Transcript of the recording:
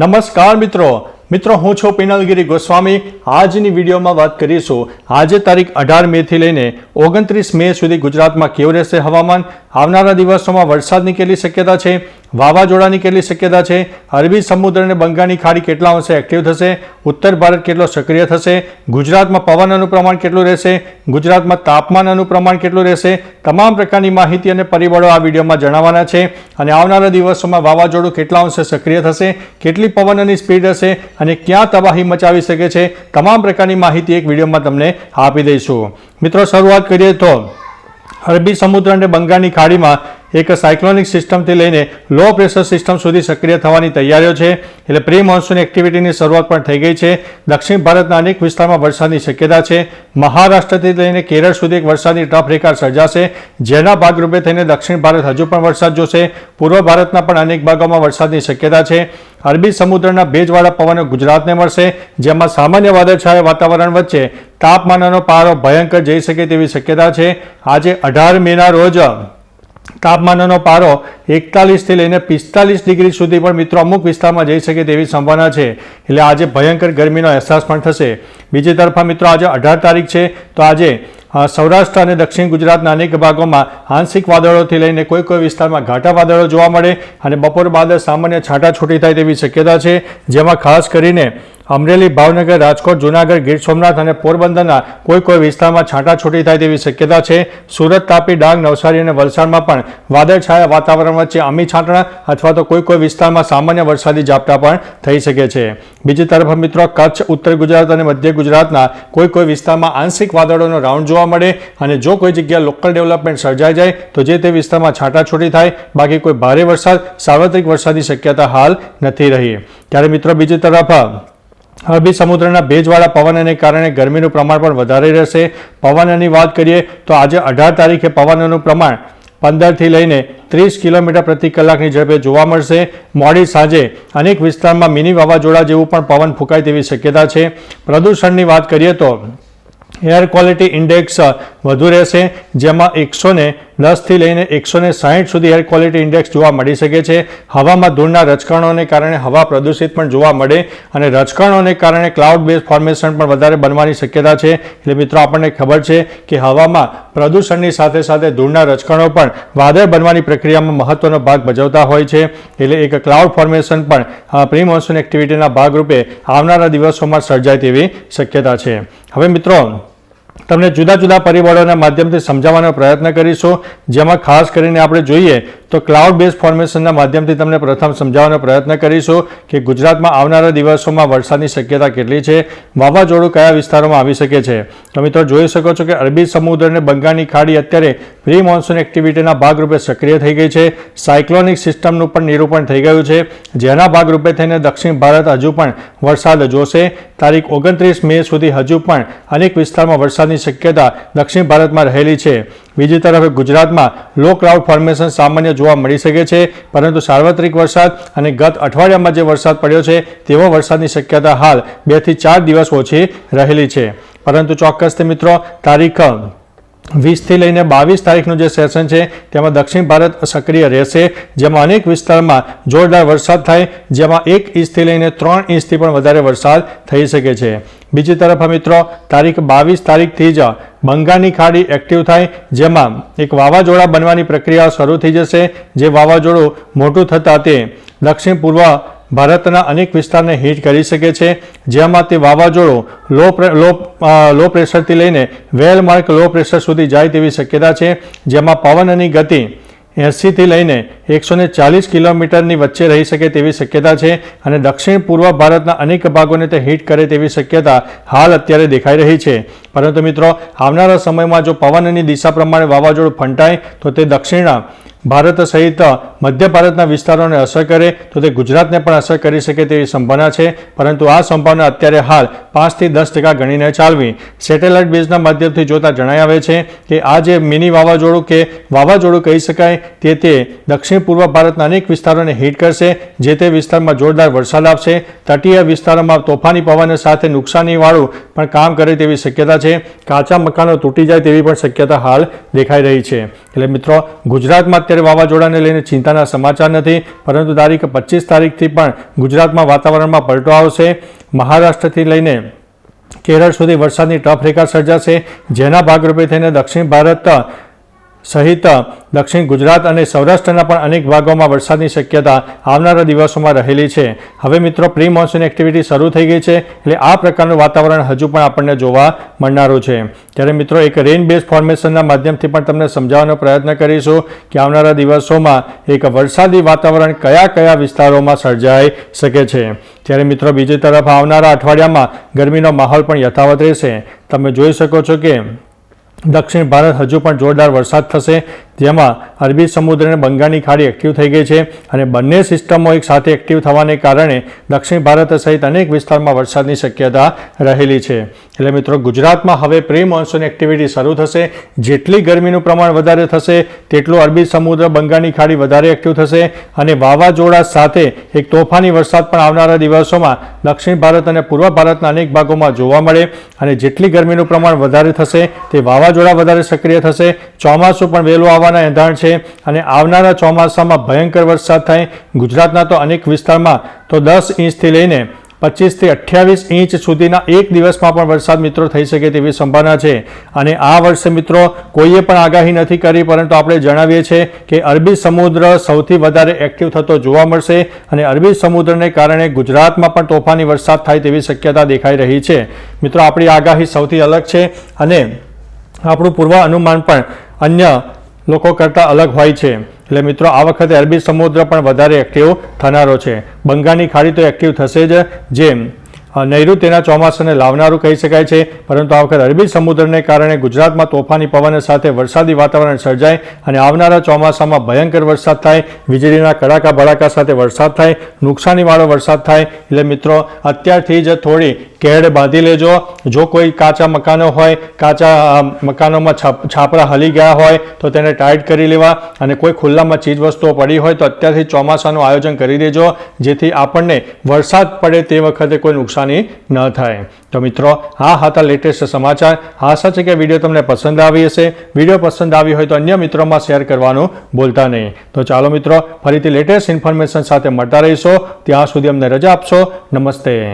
નમસ્કાર મિત્રો. મિત્રો, હું છું પિનલગીરી ગોસ્વામી. આજની વિડીયોમાં વાત કરીશું. આજે તારીખ અઢાર મેથી લઈને ઓગણત્રીસ મે સુધી ગુજરાતમાં કેવું રહેશે હવામાન? આવનારા દિવસોમાં વરસાદની કેટલી શક્યતા છે? વાવાઝોડાની કેટલી શક્યતા છે? અરબી સમુદ્ર અને બંગાળની ખાડી કેટલા અંશે એક્ટિવ થશે? ઉત્તર ભારત કેટલો સક્રિય થશે? ગુજરાતમાં પવનનું પ્રમાણ કેટલું રહેશે? ગુજરાતમાં તાપમાનનું પ્રમાણ કેટલું રહેશે? તમામ પ્રકારની માહિતી અને પરિબળો આ વિડીયોમાં જણાવવાના છે. અને આવનારા દિવસોમાં વાવાઝોડું કેટલા અંશે સક્રિય થશે? કેટલી પવનની સ્પીડ હશે? અને ક્યાં તબાહી મચાવી શકે છે? તમામ પ્રકારની માહિતી એક વિડીયોમાં તમને આપી દઈશું. મિત્રો, શરૂઆત કરીએ તો અરબી સમુદ્ર અને બંગાળની ખાડીમાં એક સાયક્લોનિક સિસ્ટમથી લઈને લો પ્રેશર સિસ્ટમ સુધી સક્રિય થવાની તૈયારીઓ છે. એટલે પ્રી મોન્સૂન એક્ટિવિટીની શરૂઆત પણ થઈ ગઈ છે. દક્ષિણ ભારતના અનેક વિસ્તારમાં વરસાદની શક્યતા છે. મહારાષ્ટ્રથી લઈને કેરળ સુધી એક વરસાદની ટફ રેખા સર્જાશે. જેના ભાગરૂપે થઈને દક્ષિણ ભારત હજુ પણ વરસાદ જોશે. પૂર્વ ભારતના પણ અનેક ભાગોમાં વરસાદની શક્યતા છે. અરબી સમુદ્રના ભેજવાળા પવનો ગુજરાતને મળશે. જેમાં સામાન્ય વાદળછાયા વાતાવરણ વચ્ચે તાપમાનનો પારો ભયંકર જઈ શકે તેવી શક્યતા છે. આજે અઢાર મેના રોજ તાપમાનનો પારો એકતાલીસથી લઈને પિસ્તાલીસ ડિગ્રી સુધી પણ મિત્રો અમુક વિસ્તારમાં જઈ શકે તેવી સંભાવના છે. એટલે આજે ભયંકર ગરમીનો અહેસાસ પણ થશે. બીજી તરફ મિત્રો આજે અઢાર તારીખ છે. તો આજે સૌરાષ્ટ્ર અને દક્ષિણ ગુજરાતના અનેક ભાગોમાં આંશિક વાદળોથી લઈને કોઈ કોઈ વિસ્તારમાં ઘાટા વાદળો જોવા મળે અને બપોર બાદ સામાન્ય છાંટાછૂટી થાય તેવી શક્યતા છે. જેમાં ખાસ કરીને અમરેલી, ભાવનગર, રાજકોટ, જૂનાગઢ, ગીર સોમનાથ અને પોરબંદરના કોઈ કોઈ વિસ્તારમાં છાંટાછૂટી થાય તેવી શક્યતા છે. સુરત, તાપી, ડાંગ, નવસારી અને વલસાડમાં પણ વાદળછાયા વાતાવરણ વચ્ચે અમી છાંટણા અથવા તો કોઈ કોઈ વિસ્તારમાં સામાન્ય વરસાદી ઝાપટા પણ થઈ શકે છે. બીજી તરફ મિત્રો, કચ્છ, ઉત્તર ગુજરાત અને મધ્ય ગુજરાતના કોઈ કોઈ વિસ્તારમાં આંશિક વાદળોનો રાઉન્ડ જોવા મળે અને જો કોઈ જગ્યા લોકલ ડેવલપમેન્ટ સર્જાઈ જાય, તો જે તે વિસ્તારમાં છાંટાછૂટી થાય, બાકી કોઈ ભારે વરસાદ, સાર્વત્રિક વરસાદની શક્યતા હાલ નથી રહી. ત્યારે મિત્રો, બીજી તરફ, અરબી સમુદ્રના ભેજવાળા પવનને કારણે ગરમીનું પ્રમાણ પણ વધારે રહેશે. પવનની વાત કરીએ, તો આજે અઢાર તારીખે પવનનું પ્રમાણ પંદરથી લઈને ત્રીસ કિલોમીટર પ્રતિ કલાકની ઝડપે જોવા મળશે. મોડી સાંજે અનેક વિસ્તારમાં મિની વાવાઝોડા જેવું પણ પવન ફૂંકાય તેવી શક્યતા છે. પ્રદૂષણની વાત કરીએ તો એર ક્વોલિટી ઇન્ડેક્સ વધુ રહેશે જેમાં એકસો ને દસથી લઈને એકસો ને સાહીઠ સુધી એર ક્વોલિટી ઇન્ડેક્સ જોવા મળી શકે છે. હવામાં ધૂળના રજકણોને કારણે હવા પ્રદૂષિત પણ જોવા મળે અને રજકણોને કારણે ક્લાઉડ બેઝ ફોર્મેશન પણ વધારે બનવાની શક્યતા છે. એટલે મિત્રો, આપણને ખબર છે કે હવામાં પ્રદૂષણની સાથે સાથે ધૂળના રજકણો પણ વાદળ બનવાની પ્રક્રિયામાં મહત્વનો ભાગ ભજવતા હોય છે. એટલે એક ક્લાઉડ ફોર્મેશન પણ પ્રી મોન્સૂન એક્ટિવિટીના ભાગરૂપે આવનારા દિવસોમાં સર્જાય તેવી શક્યતા છે. હવે મિત્રો તમને જુદા જુદા પરિબળોના માધ્યમથી સમજાવવાનો પ્રયત્ન કરીશું. જેમાં ખાસ કરીને આપણે જોઈએ તો ક્લાઉડ બેઝ ફોર્મેશનના માધ્યમથી તમને પ્રથમ સમજાવવાનો પ્રયત્ન કરીશું કે ગુજરાતમાં આવનારા દિવસોમાં વરસાદની શક્યતા કેટલી છે, વાવાઝોડું કયા વિસ્તારોમાં આવી શકે છે. તો મિત્રો, જોઈ શકો છો કે અરબી સમુદ્ર અને બંગાળની ખાડી અત્યારે પ્રી મોન્સૂન એક્ટિવિટીના ભાગરૂપે સક્રિય થઈ ગઈ છે. સાયક્લોનિક સિસ્ટમનું પણ નિરૂપણ થઈ ગયું છે. જેના ભાગરૂપે થઈને દક્ષિણ ભારત હજુ પણ વરસાદ જોશે. તારીખ ઓગણત્રીસ મે સુધી હજુ પણ અનેક વિસ્તારમાં વરસાદની શક્યતા દક્ષિણ ભારતમાં રહેલી છે. બીજી તરફ ગુજરાતમાં લો ક્લાઉડ ફોર્મેશન સામાન્ય જોવા મળી શકે છે. પરંતુ સાર્વત્રિક વરસાદ અને ગત અઠવાડિયામાં જે વરસાદ પડ્યો છે, તેવો વરસાદની શક્યતા હાલ બેથી ચાર દિવસ ઓછી રહેલી છે. પરંતુ ચોક્કસથી મિત્રો, તારીખ વીસથી લઈને બાવીસ તારીખનું જે સેશન છે, તેમાં દક્ષિણ ભારત સક્રિય રહેશે. જેમાં અનેક વિસ્તારમાં જોરદાર વરસાદ થાય. જેમાં એક ઇંચથી લઈને ત્રણ ઇંચથી પણ વધારે વરસાદ થઈ શકે છે. બીજી તરફ મિત્રો, તારીખ બાવીસ તારીખથી જ બંગાળની ખાડી એક્ટિવ થાય. જેમાં એક વાવાઝોડા બનવાની પ્રક્રિયા શરૂ થઈ જશે. જે વાવાઝોડું મોટું થતાં તે દક્ષિણ પૂર્વ ભારતના અનેક વિસ્તારને હિટ કરી શકે છે, જેમાં તે વાવાઝોડું લો લો લો પ્રેશરથી લઈને વેલ માર્ક લો પ્રેશર સુધી જાય તેવી શક્યતા છે, જેમાં પવનની ગતિ એંસીથી લઈને એકસો ને ચાલીસ કિલોમીટરની વચ્ચે રહી શકે તેવી શક્યતા છે અને દક્ષિણ પૂર્વ ભારતના અનેક ભાગોને તે હિટ કરે તેવી શક્યતા હાલ અત્યારે દેખાઈ રહી છે. પરંતુ મિત્રો, આવનારા સમયમાં જો પવનની દિશા પ્રમાણે વાવાઝોડું ફંટાય, તો તે દક્ષિણ ભારત સહિત મધ્ય ભારતના વિસ્તારોને અસર કરે તો તે ગુજરાતને પણ અસર કરી શકે તેવી સંભાવના છે. પરંતુ આ સંભાવના અત્યારે હાલ પાંચથી દસ ટકા ગણીને ચાલવી. સેટેલાઇટ બેઝના માધ્યમથી જોતા જણાઈ આવે છે કે આ જે મિની વાવાઝોડું કે વાવાઝોડું કહી શકાય તે તે દક્ષિણ પૂર્વ ભારતના અનેક વિસ્તારોને હિટ કરશે, જે તે વિસ્તારમાં જોરદાર વરસાદ આપશે તટીય વિસ્તારોમાં તોફાની પવન સાથે નુકસાનીવાળું પણ કામ કરે તેવી શક્યતા છે. કાચા મકાનો તૂટી જાય તેવી પણ શક્યતા હાલ દેખાઈ રહી છે. એટલે મિત્રો, ગુજરાતમાં અત્યારે વાવાઝોડાને લઈને ચિંતાના સમાચાર નથી, પરંતુ તારીખ પચીસ તારીખથી પણ ગુજરાતમાં વાતાવરણમાં પલટો આવશે. મહારાષ્ટ્રથી લઈને કેરળ સુધી વરસાદની ટફ રેખા સર્જાશે જેના ભાગરૂપે થઈને દક્ષિણ ભારત સહિત દક્ષિણ ગુજરાત અને સૌરાષ્ટ્રના પણ અનેક ભાગોમાં વરસાદની શક્યતા આવનારા દિવસોમાં રહેલી છે. હવે મિત્રો પ્રી મોન્સૂન એક્ટિવિટી શરૂ થઈ ગઈ છે એટલે આ પ્રકારનું વાતાવરણ હજુ પણ આપણને જોવા મળનારું છે. ત્યારે મિત્રો, એક રેઇન બેઝ ફોર્મેશનના માધ્યમથી પણ તમને સમજાવવાનો પ્રયત્ન કરીશું કે આવનારા દિવસોમાં એક વરસાદી વાતાવરણ કયા કયા વિસ્તારોમાં સર્જાઈ શકે છે. ત્યારે મિત્રો, બીજી તરફ આવનારા અઠવાડિયામાં ગરમીનો માહોલ પણ યથાવત રહેશે. તમે જોઈ શકો છો કે દક્ષિણ ભારત હજુ પણ જોરદાર વરસાદ થશે. જેમાં અરબી સમુદ્ર અને બંગાળની ખાડી એક્ટિવ થઈ ગઈ છે અને બંને સિસ્ટમો એક સાથે એક્ટિવ થવાને કારણે દક્ષિણ ભારત સહિત અનેક વિસ્તારમાં વરસાદની શક્યતા રહેલી છે. એટલે મિત્રો, ગુજરાતમાં હવે પ્રી મોન્સૂન એક્ટિવિટી શરૂ થશે. જેટલી ગરમીનું પ્રમાણ વધારે થશે, તેટલું અરબી સમુદ્ર બંગાળની ખાડી વધારે એક્ટિવ થશે અને વાવાઝોડા સાથે એક તોફાની વરસાદ પણ આવનારા દિવસોમાં દક્ષિણ ભારત અને પૂર્વ ભારતના અનેક ભાગોમાં જોવા મળે અને જેટલી ગરમીનું પ્રમાણ વધારે થશે, તે વાવાઝોડા વધારે સક્રિય થશે. ચોમાસું પણ વહેલું આવવાના એંધાણ છે અને આવનારા ચોમાસામાં ભયંકર વરસાદ થાય. ગુજરાતના તો અનેક વિસ્તારમાં તો દસ ઇંચથી લઈને પચીસથી અઠ્યાવીસ ઇંચ સુધીના એક દિવસમાં પણ વરસાદ મિત્રો થઈ શકે તેવી સંભાવના છે. અને આ વર્ષે મિત્રો કોઈએ પણ આગાહી નથી કરી, પરંતુ આપણે જણાવીએ છીએ કે અરબી સમુદ્ર સૌથી વધારે એક્ટિવ થતો જોવા મળશે અને અરબી સમુદ્રને કારણે ગુજરાતમાં પણ તોફાની વરસાદ થાય તેવી શક્યતા દેખાઈ રહી છે. મિત્રો, આપણી આગાહી સૌથી અલગ છે અને આપણું પૂર્વ અનુમાન પણ અન્ય લોકો કરતાં અલગ હોય છે. એટલે મિત્રો, આ વખતે અરબી સમુદ્ર પણ વધારે એક્ટિવ થનારો છે. બંગાળની ખાડી તો એક્ટિવ થશે જ. જેમ નૈઋત્ય તેના ચોમાસાને લાવનારું કહી શકાય છે. પરંતુ આ વખતે અરબી સમુદ્રને કારણે ગુજરાતમાં તોફાની પવન સાથે વરસાદી વાતાવરણ સર્જાય અને આવનારા ચોમાસામાં ભયંકર વરસાદ થાય. વીજળીના કડાકા ભડાકા સાથે વરસાદ થાય. નુકસાનીવાળો વરસાદ થાય. એટલે મિત્રો, અત્યારથી જ થોડી કેડ બાંધી લેજો. જો કોઈ કાચા મકાનો હોય, કાચા મકાનોમાં છાપ- છાપરા હલી ગયા હોય, તો તેને ટાઈટ કરી લેવા. અને કોઈ ખુલ્લામાં ચીજ વસ્તુઓ પડી હોય, તો અત્યારથી ચોમાસાનું આયોજન કરી દેજો, જેથી આપણને વરસાદ પડે તે વખતે કોઈ નુકસાની ન થાય. તો મિત્રો, આ હતા લેટેસ્ટ સમાચાર. આશા છે કે વીડિયો તમને પસંદ આવી હશે. વીડિયો પસંદ આવી હોય તો અન્ય મિત્રોમાં શેર કરવાનું ભૂલતા નહીં. તો ચાલો મિત્રો, ફરીથી લેટેસ્ટ ઇન્ફોર્મેશન સાથે મળતા રહીશો. ત્યાં સુધી અમને રજા આપશો. નમસ્તે.